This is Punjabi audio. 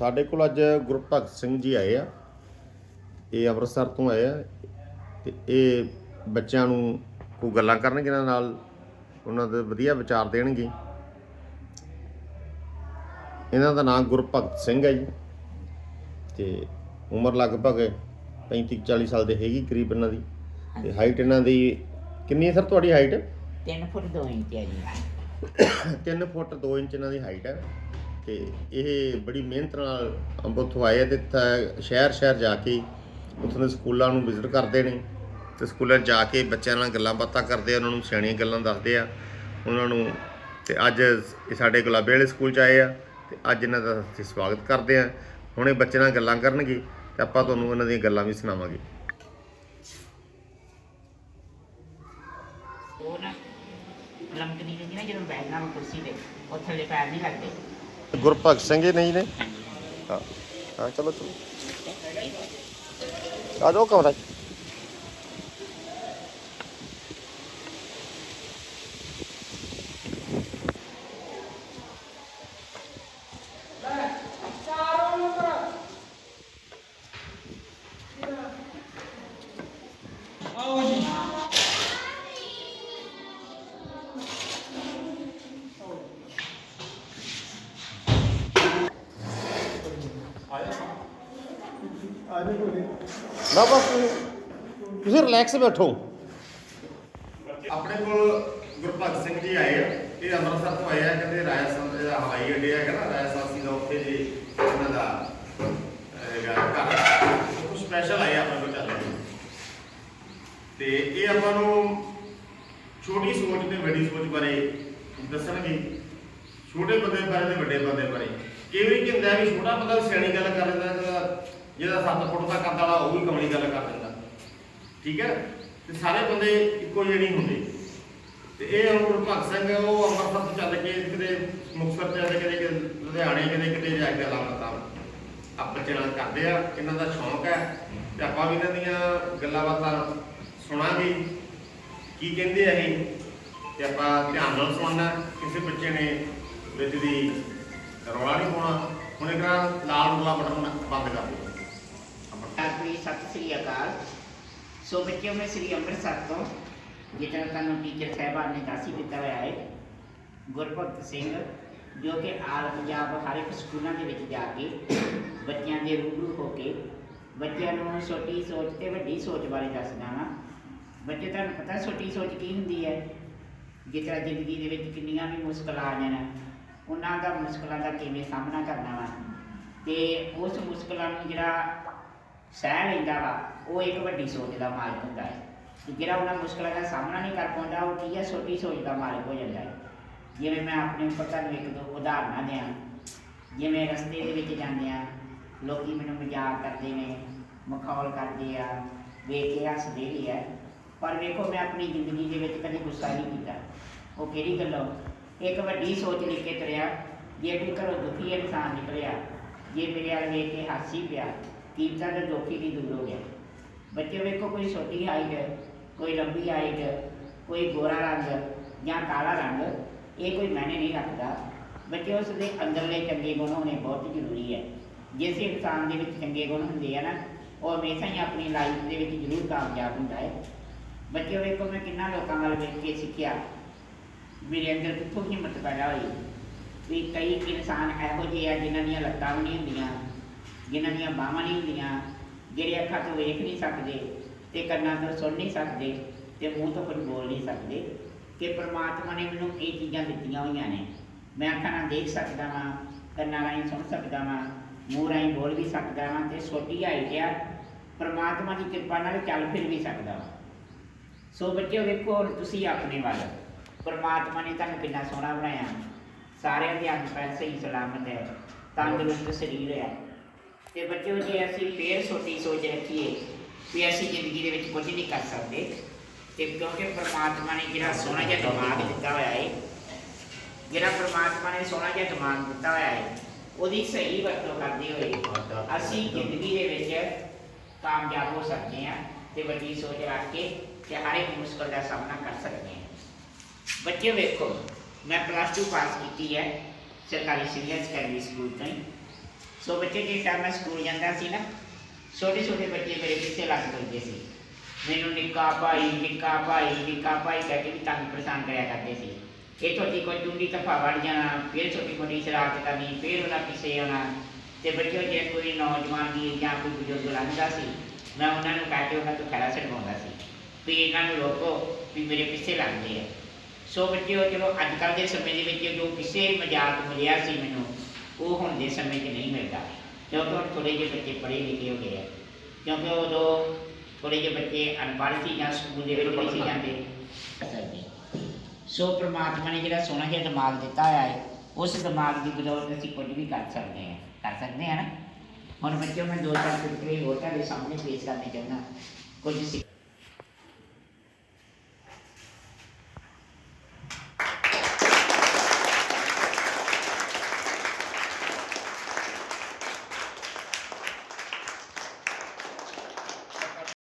ਸਾਡੇ ਕੋਲ ਅੱਜ ਗੁਰਭਗਤ ਸਿੰਘ ਜੀ ਆਏ ਆ। ਇਹ ਅੰਮ੍ਰਿਤਸਰ ਤੋਂ ਆਏ ਆ ਤੇ ਇਹ ਬੱਚਿਆਂ ਨੂੰ ਕੋਈ ਗੱਲਾਂ ਕਰਨਗੇ ਇਹਨਾਂ ਨਾਲ? ਉਹਨਾਂ ਦੇ ਵਧੀਆ ਵਿਚਾਰ ਦੇਣਗੇ। ਇਹਨਾਂ ਦਾ ਨਾਮ ਗੁਰਭਗਤ ਸਿੰਘ ਹੈ ਜੀ। ਤੇ ਉਮਰ ਲਗਭਗ 35 40 ਸਾਲ ਦੇ ਹੈਗੀ ਕਰੀਬ ਇਹਨਾਂ ਦੀ। ਤੇ ਹਾਈਟ ਇਹਨਾਂ ਦੀ ਕਿੰਨੀ ਹੈ ਸਰ ਤੁਹਾਡੀ ਹਾਈਟ 3 ਫੁੱਟ 2 ਇੰਚ ਹੈ ਜੀ। 3 ਫੁੱਟ 2 ਇੰਚ ਇਹਨਾਂ ਦੀ ਹਾਈਟ ਹੈ। ਤੇ ਇਹ ਬੜੀ ਮਿਹਨਤ ਨਾਲ ਅੰਬ ਉੱਥੋਂ ਆਏ ਆ ਤੇ ਸ਼ਹਿਰ ਸ਼ਹਿਰ ਜਾ ਕੇ ਉੱਥੋਂ ਦੇ ਸਕੂਲਾਂ ਨੂੰ ਵਿਜ਼ਿਟ ਕਰਦੇ ਨੇ ਤੇ ਸਕੂਲਾਂ 'ਚ ਜਾ ਕੇ ਬੱਚਿਆਂ ਨਾਲ ਗੱਲਾਂ ਬਾਤਾਂ ਕਰਦੇ ਆ, ਉਹਨਾਂ ਨੂੰ ਸਿਆਣੀਆਂ ਗੱਲਾਂ ਦੱਸਦੇ ਆ, ਉਹਨਾਂ ਨੂੰ ਤੇ ਅੱਜ ਇਹ ਸਾਡੇ ਗੁਲਾਬੇ ਵਾਲੇ ਸਕੂਲ 'ਚ ਆਏ ਆ ਤੇ ਅੱਜ ਇਹਨਾਂ ਦਾ ਅਸੀਂ ਸਵਾਗਤ ਕਰਦੇ ਆ। ਹੁਣੇ ਇਹ ਬੱਚੇ ਨਾਲ ਗੱਲਾਂ ਕਰਨਗੇ ਤੇ ਆਪਾਂ ਤੁਹਾਨੂੰ ਇਹਨਾਂ ਦੀਆਂ ਗੱਲਾਂ ਵੀ ਸੁਣਾਵਾਂਗੇ। ਉਹ ਨਾ ਲੰਕਦੀ ਨਹੀਂ ਨਾ ਜਦੋਂ ਬੈਠਣਾ ਕੁਰਸੀ ਤੇ, ਉਹ ਥੱਲੇ ਪੈਰ ਨਹੀਂ ਲੱਗਦੇ। ਗੁਰਭਗਤ ਸਿੰਘ ਜੀ ਨਹੀਂ ਨੇ ਹਾਂ ਹਾਂ ਚਲੋ ਚਲੋ ਆ ਜਾਓ ਕਮਰਾ 'ਚ। ਨਾ ਬਸ ਤੁਸੀਂ- ਤੁਸੀਂ ਰਿਲੈਕਸ ਬੈਠੋ। ਆਪਣੇ ਕੋਲ ਗੁਰਭਗਤ ਸਿੰਘ ਜੀ ਆਏ ਆ। ਇਹ ਅੰਮ੍ਰਿਤਸਰ ਤੋਂ ਆਏ ਆ, ਕਹਿੰਦੇ ਰਾਜਸਥਾਨ ਦਾ ਹਵਾਈ ਅੱਡੇ ਹੈਗਾ ਨਾ ਰਾਜਸਥਾਨ ਸੀ ਦਾ ਉੱਥੇ ਜੀ ਇਹਨਾਂ ਦਾ ਹੈਗਾ ਘਰ ਉਹ ਸਪੈਸ਼ਲ ਆਏ ਆ ਆਪਣੇ ਕੋਲ ਚੱਲੇ ਤੇ ਇਹ ਆਪਾਂ ਨੂੰ ਛੋਟੀ ਸੋਚ ਤੇ ਵੱਡੀ ਸੋਚ ਬਾਰੇ ਦੱਸਣਗੇ। ਛੋਟੇ ਬੰਦੇ ਬਾਰੇ ਤੇ ਵੱਡੇ ਬੰਦੇ ਬਾਰੇ। ਕਈ ਵਾਰੀ ਕੀ ਹੁੰਦਾ ਵੀ ਛੋਟਾ ਬੰਦਾ ਸਿਆਣੀ ਗੱਲ ਕਰ ਲੈਂਦਾ ਜਿਹੜਾ- ਜਿਹਦਾ 7 ਫੁੱਟ ਦਾ ਕੱਦ ਵਾਲਾ, ਉਹ ਵੀ ਕਮਲੀ ਗੱਲ ਕਰ ਦਿੰਦਾ। ਠੀਕ ਹੈ? ਤੇ ਸਾਰੇ ਬੰਦੇ ਇੱਕੋ ਜਿਹੇ ਨਹੀਂ ਹੁੰਦੇ। ਤੇ ਇਹ ਹੁਣ ਗੁਰਭਗਤ ਸਿੰਘ, ਉਹ ਅੰਮ੍ਰਿਤਸਰ ਤੋਂ ਚੱਲ ਕੇ ਕਿਤੇ ਮੁਕਤਸਰ ਚੱਲ ਕੇ ਕਿਤੇ ਲੁਧਿਆਣੇ ਕਿਤੇ ਕਿਤੇ ਜਾ ਕੇ ਗੱਲਾਂ ਬਾਤਾਂ ਆਪ ਬੱਚੇ ਕਰਦੇ ਆ। ਇਹਨਾਂ ਦਾ ਸ਼ੌਂਕ ਹੈ। ਤੇ ਆਪਾਂ ਵੀ ਇਹਨਾਂ ਦੀਆਂ ਗੱਲਾਂ ਬਾਤਾਂ ਸੁਣਾਂਗੇ। ਕੀ ਕਹਿੰਦੇ ਆ ਇਹ? ਤੇ ਆਪਾਂ ਧਿਆਨ ਨਾਲ ਸੁਣਨਾ। ਕਿਸੇ ਬੱਚੇ ਨੇ ਵਿੱਚ ਦੀ ਰੌਲਾ ਨਹੀਂ ਪਾਉਣਾ। ਹੁਣ ਇੱਕ ਲਾਲ ਰੌਲਾ ਬਟਨ ਬੰਦ ਕਰ ਦਿਓ। ਆਪਾਂ ਸਤਿ ਸ੍ਰੀ ਅਕਾਲ ਸੋ ਬੱਚਿਓ ਮੈਂ ਸ੍ਰੀ ਅੰਮ੍ਰਿਤਸਰ ਤੋਂ ਜਿਹੜਾ ਤੁਹਾਨੂੰ ਟੀਚਰ ਸਾਹਿਬਾਨ ਨੇ ਦੱਸ ਹੀ ਦਿੱਤਾ ਹੋਇਆ ਹੈ, ਗੁਰਭਗਤ ਸਿੰਘ, ਜੋ ਕਿ ਆਲ ਪੰਜਾਬ ਹਰ ਇੱਕ ਸਕੂਲਾਂ ਦੇ ਵਿੱਚ ਜਾ ਕੇ ਬੱਚਿਆਂ ਦੇ ਰੂਬਰੂ ਹੋ ਕੇ ਬੱਚਿਆਂ ਨੂੰ ਛੋਟੀ ਸੋਚ ਤੇ ਵੱਡੀ ਸੋਚ ਬਾਰੇ ਦੱਸਦਾ ਵਾ। ਬੱਚੇ, ਤੁਹਾਨੂੰ ਪਤਾ ਛੋਟੀ ਸੋਚ ਕੀ ਹੁੰਦੀ ਹੈ? ਜਿਸ ਤਰ੍ਹਾਂ ਜ਼ਿੰਦਗੀ ਦੇ ਵਿੱਚ ਕਿੰਨੀਆਂ ਵੀ ਮੁਸ਼ਕਲਾਂ ਆ ਜਾਣ, ਉਹਨਾਂ ਦਾ ਮੁਸ਼ਕਲਾਂ ਦਾ ਕਿਵੇਂ ਸਾਹਮਣਾ ਕਰਨਾ ਵਾ? ਤੇ ਉਸ ਮੁਸ਼ਕਲਾਂ ਨੂੰ ਜਿਹੜਾ ਸਹਿ ਲੈਂਦਾ ਵਾ, ਉਹ ਇੱਕ ਵੱਡੀ ਸੋਚ ਦਾ ਮਾਲਕ ਹੁੰਦਾ ਹੈ। ਤੇ ਜਿਹੜਾ ਉਹਨਾਂ ਮੁਸ਼ਕਲਾਂ ਦਾ ਸਾਹਮਣਾ ਨਹੀਂ ਕਰ ਪਾਉਂਦਾ, ਉਹ ਕੀ ਹੈ? ਛੋਟੀ ਸੋਚ ਦਾ ਮਾਲਕ ਹੋ ਜਾਂਦਾ ਹੈ। ਜਿਵੇਂ ਮੈਂ ਆਪਣੇ ਉੱਪਰ ਤੁਹਾਨੂੰ ਇੱਕ ਦੋ ਉਦਾਹਰਨਾਂ ਦਿਆਂ। ਜਿਵੇਂ ਰਸਤੇ ਦੇ ਵਿੱਚ ਜਾਂਦੇ ਆ ਲੋਕੀ ਮੈਨੂੰ ਮਜ਼ਾਕ ਕਰਦੇ ਨੇ, ਮਖੌਲ ਕਰਦੇ ਆ, ਵੇਖ ਕੇ ਹੱਸਦੇ ਵੀ ਆ ਪਰ ਵੇਖੋ, ਮੈਂ ਆਪਣੀ ਜ਼ਿੰਦਗੀ ਦੇ ਵਿੱਚ ਕਦੇ ਗੁੱਸਾ ਨਹੀਂ ਕੀਤਾ। ਉਹ ਕਿਹੜੀ ਗੱਲੋਂ? ਇੱਕ ਵੱਡੀ ਸੋਚ ਲੈ ਕੇ ਤੁਰਿਆ, ਜੇ ਕੋਈ ਘਰੋਂ ਦੁਖੀ ਇਨਸਾਨ ਨਿਕਲਿਆ, ਜੇ ਮੇਰੇ ਵੱਲ ਵੇਖ ਕੇ ਹਾਸੀ ਪਿਆ ਕੀਮਤਾਂ ਦਾ ਦੁੱਖ ਹੀ ਦੂਰ ਹੋ ਗਿਆ ਬੱਚੇ ਵੇਖੋ ਕੋਈ ਛੋਟੀ ਹਾਈਟ ਕੋਈ ਲੰਬੀ ਹਾਈਟ ਕੋਈ ਗੋਰਾ ਰੰਗ ਜਾਂ ਕਾਲਾ ਰੰਗ ਇਹ ਕੋਈ ਮਾਇਨੇ ਨਹੀਂ ਰੱਖਦਾ ਬੱਚੇ ਉਸ ਦੇ ਅੰਦਰਲੇ ਚੰਗੇ ਗੁਣ ਹੋਣੇ ਬਹੁਤ ਜ਼ਰੂਰੀ ਹੈ ਜਿਸ ਇਨਸਾਨ ਦੇ ਵਿੱਚ ਚੰਗੇ ਗੁਣ ਹੁੰਦੇ ਆ ਨਾ ਉਹ ਹਮੇਸ਼ਾ ਹੀ ਆਪਣੀ ਲਾਈਫ ਦੇ ਵਿੱਚ ਜ਼ਰੂਰ ਕਾਮਯਾਬ ਹੁੰਦਾ ਹੈ ਬੱਚੇ ਵੇਖੋ ਮੈਂ ਕਿੰਨਾ ਲੋਕਾਂ ਨਾਲ ਵੇਖ ਕੇ ਸਿੱਖਿਆ ਮੇਰੇ ਅੰਦਰ ਕਿੱਥੋਂ ਹਿੰਮਤ ਪੈਦਾ ਹੋਈ ਵੀ ਕਈ ਇਨਸਾਨ ਇਹੋ ਜਿਹੇ ਆ ਜਿਨ੍ਹਾਂ ਦੀਆਂ ਲੱਤਾਂ ਵੀ ਨਹੀਂ ਹੁੰਦੀਆਂ ਜਿਨ੍ਹਾਂ ਦੀਆਂ ਬਾਹਾਂ ਨਹੀਂ ਹੁੰਦੀਆਂ, ਜਿਹੜੇ ਅੱਖਾਂ ਤੋਂ ਵੇਖ ਨਹੀਂ ਸਕਦੇ ਤੇ ਕੰਨਾਂ ਤੋਂ ਸੁਣ ਨਹੀਂ ਸਕਦੇ ਤੇ ਮੂੰਹ ਤੋਂ ਕੁਝ ਬੋਲ ਨਹੀਂ ਸਕਦੇ ਕਿ ਪ੍ਰਮਾਤਮਾ ਨੇ ਮੈਨੂੰ ਇਹ ਚੀਜ਼ਾਂ ਦਿੱਤੀਆਂ ਹੋਈਆਂ ਨੇ। ਮੈਂ ਅੱਖਾਂ ਨਾਲ ਦੇਖ ਸਕਦਾ ਵਾਂ, ਕੰਨਾਂ ਰਾਹੀਂ ਸੁਣ ਸਕਦਾ ਵਾਂ, ਮੂੰਹ ਰਾਹੀਂ ਬੋਲ ਵੀ ਸਕਦਾ ਵਾਂ ਤੇ ਛੋਟੀ ਹਾਈਟ ਆ ਪ੍ਰਮਾਤਮਾ ਦੀ ਕਿਰਪਾ ਨਾਲ ਚੱਲ ਫਿਰ ਵੀ ਸਕਦਾ ਵਾਂ। ਸੋ ਬੱਚਿਓ ਵੇਖੋ, ਹੁਣ ਤੁਸੀਂ ਆਪਣੇ ਵੱਲ। ਪਰਮਾਤਮਾ ਨੇ ਤੁਹਾਨੂੰ ਕਿੰਨਾ ਸੋਹਣਾ ਬਣਾਇਆ। ਸਾਰਿਆਂ ਦੇ ਅੰਗ ਪੈਰ ਸਹੀ ਸਲਾਮਤ ਹੈ। ਤੰਦਰੁਸਤ ਸਰੀਰ ਹੈ। ਤੇ ਬੱਚਿਓ ਜੇ ਅਸੀਂ ਫੇਰ ਛੋਟੀ ਸੋਚ ਰੱਖੀਏ ਵੀ ਅਸੀਂ ਜ਼ਿੰਦਗੀ ਦੇ ਵਿੱਚ ਕੁਝ ਨਹੀਂ ਕਰ ਸਕਦੇ ਤੇ ਕਿਉਂਕਿ ਪਰਮਾਤਮਾ ਨੇ ਜਿਹੜਾ ਸੋਹਣਾ ਜਿਹਾ ਦਿਮਾਗ ਦਿੱਤਾ ਹੋਇਆ ਹੈ, ਜਿਹੜਾ ਪਰਮਾਤਮਾ ਨੇ ਸੋਹਣਾ ਜਿਹਾ ਦਿਮਾਗ ਦਿੱਤਾ ਹੋਇਆ ਹੈ, ਉਹਦੀ ਸਹੀ ਵਰਤੋਂ ਕਰਦੇ ਹੋਏ ਅਸੀਂ ਜ਼ਿੰਦਗੀ ਦੇ ਵਿੱਚ ਕਾਮਯਾਬ ਹੋ ਸਕਦੇ ਹਾਂ ਤੇ ਵੱਡੀ ਸੋਚ ਰੱਖ ਕੇ ਤੇ ਹਰ ਇੱਕ ਮੁਸ਼ਕਲ ਦਾ ਸਾਹਮਣਾ ਕਰ ਸਕਦੇ ਹਾਂ। ਬੱਚੇ ਵੇਖੋ, ਮੈਂ ਪਲੱਸ 2 ਪਾਸ ਕੀਤੀ ਹੈ, ਸਰਕਾਰੀ ਸੀਨੀਅਰ ਸੈਕੰਡਰੀ ਸਕੂਲ ਤੋਂ ਹੀ। ਸੋ ਬੱਚੇ ਜਿਸ ਟਾਈਮ ਮੈਂ ਸਕੂਲ ਜਾਂਦਾ ਸੀ ਨਾ, ਛੋਟੇ ਛੋਟੇ ਬੱਚੇ ਮੇਰੇ ਪਿੱਛੇ ਲੱਗ ਪੈਂਦੇ ਸੀ। ਮੈਨੂੰ ਨਿੱਕਾ ਭਾਈ ਨਿੱਕਾ ਭਾਈ ਨਿੱਕਾ ਭਾਈ ਕਹਿ ਕੇ ਵੀ ਤੰਗ ਪਰੇਸ਼ਾਨ ਕਰਿਆ ਕਰਦੇ ਸੀ। ਇਹ ਛੋਟੀ ਕੋਈ ਚੁੰਡੀ ਤਫਾ ਵੜ ਜਾਣਾ ਫਿਰ ਛੋਟੀ ਮੋਟੀ ਸ਼ਰਾਰਤ ਕਰਨੀ, ਫਿਰ ਉਹਨਾਂ ਪਿੱਛੇ ਆਉਣਾ। ਤੇ ਬੱਚਿਓ, ਜੇ ਕੋਈ ਨੌਜਵਾਨ ਦੀ ਜਾਂ ਕੋਈ ਬਜ਼ੁਰਗ ਲੰਘਦਾ ਸੀ, ਮੈਂ ਉਹਨਾਂ ਨੂੰ ਕਹਿ ਕੇ ਉਹਨਾਂ ਤੋਂ ਖੜਾ ਛਡਵਾਉਂਦਾ ਸੀ ਵੀ ਇਹਨਾਂ ਨੂੰ ਰੋਕੋ ਵੀ ਮੇਰੇ ਪਿੱਛੇ ਲੱਗਦੇ ਆ। ਸੋ ਬੱਚਿਓ, ਚਲੋ ਅੱਜ ਕੱਲ੍ਹ ਦੇ ਸਮੇਂ ਦੇ ਵਿੱਚ ਜੋ ਕਿਸੇ ਮਜ਼ਾਕ ਮਿਲਿਆ ਸੀ ਮੈਨੂੰ ਉਹ ਹੁਣ ਦੇ ਸਮੇਂ 'ਚ ਨਹੀਂ ਮਿਲਦਾ ਕਿਉਂਕਿ ਹੁਣ ਥੋੜ੍ਹੇ ਜਿਹੇ ਬੱਚੇ ਪੜ੍ਹੇ ਲਿਖੇ ਹੋ ਗਏ ਆ। ਕਿਉਂਕਿ ਉਦੋਂ ਥੋੜ੍ਹੇ ਜਿਹੇ ਬੱਚੇ ਅਨਪੜ੍ਹ ਸੀ ਜਾਂ ਸਕੂਲ ਦੇ ਵਿੱਚ ਨਹੀਂ ਸੀ ਜਾਂਦੇ ਸੋ ਪ੍ਰਮਾਤਮਾ ਨੇ ਜਿਹੜਾ ਸੋਹਣਾ ਜਿਹਾ ਦਿਮਾਗ ਦਿੱਤਾ ਹੋਇਆ ਹੈ ਉਸ ਦਿਮਾਗ ਦੀ ਬਦੌਲਤ ਅਸੀਂ ਕੁਝ ਵੀ ਕਰ ਸਕਦੇ ਹਾਂ ਕਰ ਸਕਦੇ ਹਾਂ ਨਾ। ਹੁਣ ਬੱਚਿਓ ਮੈਂ ਦੋ ਚਾਰ ਚੁਟਕਲੇ ਹੋਰ ਤੁਹਾਡੇ ਸਾਹਮਣੇ ਪੇਸ਼ ਕਰਨੇ ਚਾਹੁੰਦਾ ਕੁਝ ਸਿੱਖ